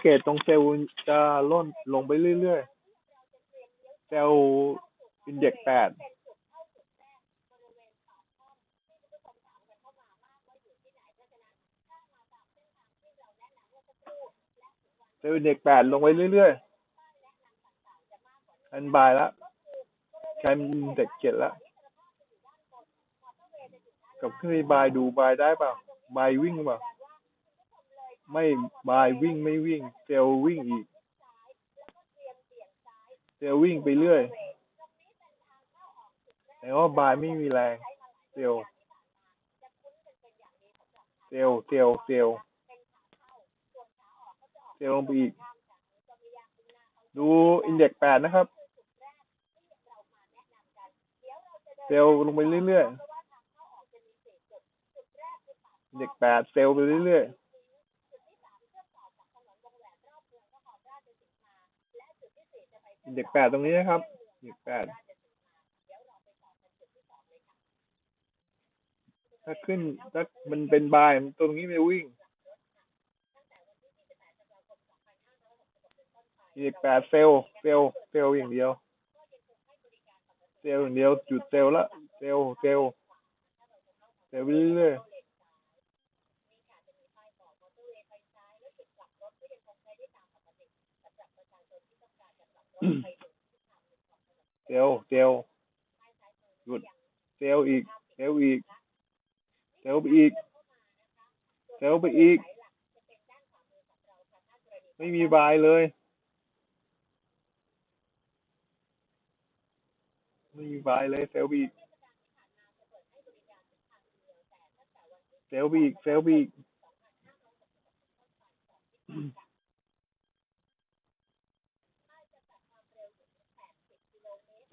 เกตตรงเซลล์จะล่นลงไปเรื่อยๆ เซลล์อินเด็กแปดเซลล์อินเด็กแปดลงไปเรื่อยๆ อันบายละกลายเป็นอินเด็กเจ็ดละกับขึ้นไปบายดูบายได้เปล่าบายวิ่งเปล่า ไม่บายวิ่งไม่วิ่งเซลวิ่งอีกเซลวิ่งไปเรื่อยแต่ว่าบายไม่มีแรงเซลเซลเซลเซลล์เซลลงไปอีก ดูอินเด็กแปดนะครับเซลลงไปเรื่อยๆ เด็กแปดเซลลไปเรื่อยๆ เด็กแปดตรงนี้นะครับ เด็กแปดถ้าขึ้นถ้ามันเป็นบายมันตรงนี้ไม่วิ่งเด็กแปดเซลเซลเซลอย่างเดียว เซลอย่างเดียวจุดเซลละเซลเซลเซลไปเรื่อยๆ เซลล์เซลล์หยุดเซลล์อีกเซลล์อีกเซลล์ไปอีกเซลล์ไปอีก ไม่มีบายเลย ไม่มีบายเลยเซลล์ไปอีกเซลล์ไปอีกเซลล์ไปอีก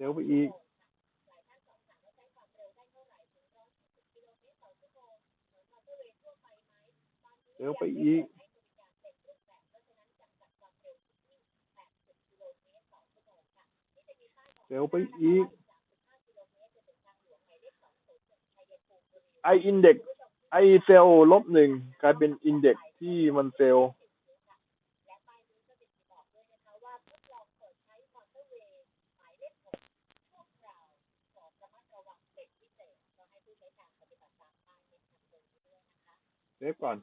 เซลล์ไปอีกเซลล์ไปอีกเซลล์ไปอีกไออินเด็กไอเซลล์ลบหนึ่งกลายเป็นอินเด็กที่มันเซลล์ เซฟก่อน